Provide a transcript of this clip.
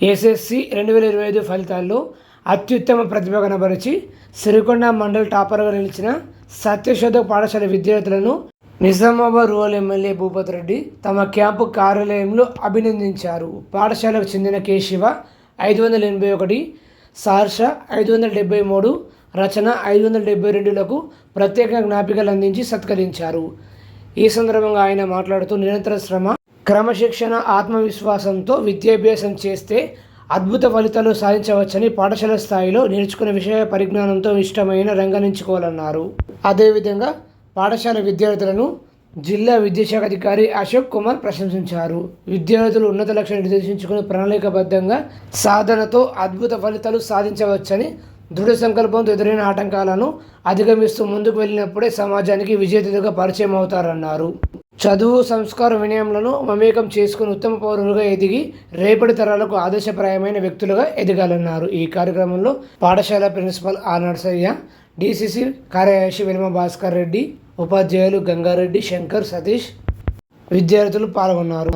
SSC రెండు వేల ఇరవై ఐదు ఫలితాల్లో అత్యుత్తమ ప్రతిభ కనబరిచి సిరికొండ మండల్ టాపర్గా నిలిచిన సత్యశోధక పాఠశాల విద్యార్థులను నిజామాబాద్ రూరల్ ఎమ్మెల్యే భూపతి రెడ్డి తమ క్యాంపు కార్యాలయంలో అభినందించారు. పాఠశాలకు చెందిన కేశివ ఐదు వందల ఎనభై ఒకటి సార్ష ఐదు వందల డెబ్బై మూడు రచన ఐదు వందల డెబ్బై రెండులకు ప్రత్యేక జ్ఞాపికలు అందించి సత్కరించారు. ఈ సందర్భంగా ఆయన మాట్లాడుతూ నిరంతర శ్రమ క్రమశిక్షణ ఆత్మవిశ్వాసంతో విద్యాభ్యాసం చేస్తే అద్భుత ఫలితాలు సాధించవచ్చని పాఠశాల స్థాయిలో నేర్చుకునే విషయ పరిజ్ఞానంతో ఇష్టమైన రంగనించుకోవాలన్నారు. అదేవిధంగా పాఠశాల విద్యార్థులను జిల్లా విద్యాశాఖ అధికారి అశోక్ కుమార్ ప్రశంసించారు. విద్యార్థులు ఉన్నత లక్ష్యం నిర్దేశించుకుని ప్రణాళికబద్ధంగా సాధనతో అద్భుత ఫలితాలు సాధించవచ్చని దృఢ సంకల్పంతో ఎదురైన ఆటంకాలను అధిగమిస్తూ ముందుకు వెళ్ళినప్పుడే సమాజానికి విజేతగా పరిచయం అవుతారన్నారు చదువు సంస్కార వినయములను మమేకం చేసుకుని ఉత్తమ పౌరులుగా ఎదిగి రేపటి తరాలకు ఆదర్శప్రాయమైన వ్యక్తులుగా ఎదగాలన్నారు. ఈ కార్యక్రమంలో పాఠశాల ప్రిన్సిపల్ ఆ నర్సయ్య డిసిసి కార్యదర్శి వినమ భాస్కర్ రెడ్డి ఉపాధ్యాయులు గంగారెడ్డి శంకర్ సతీష్ విద్యార్థులు పాల్గొన్నారు.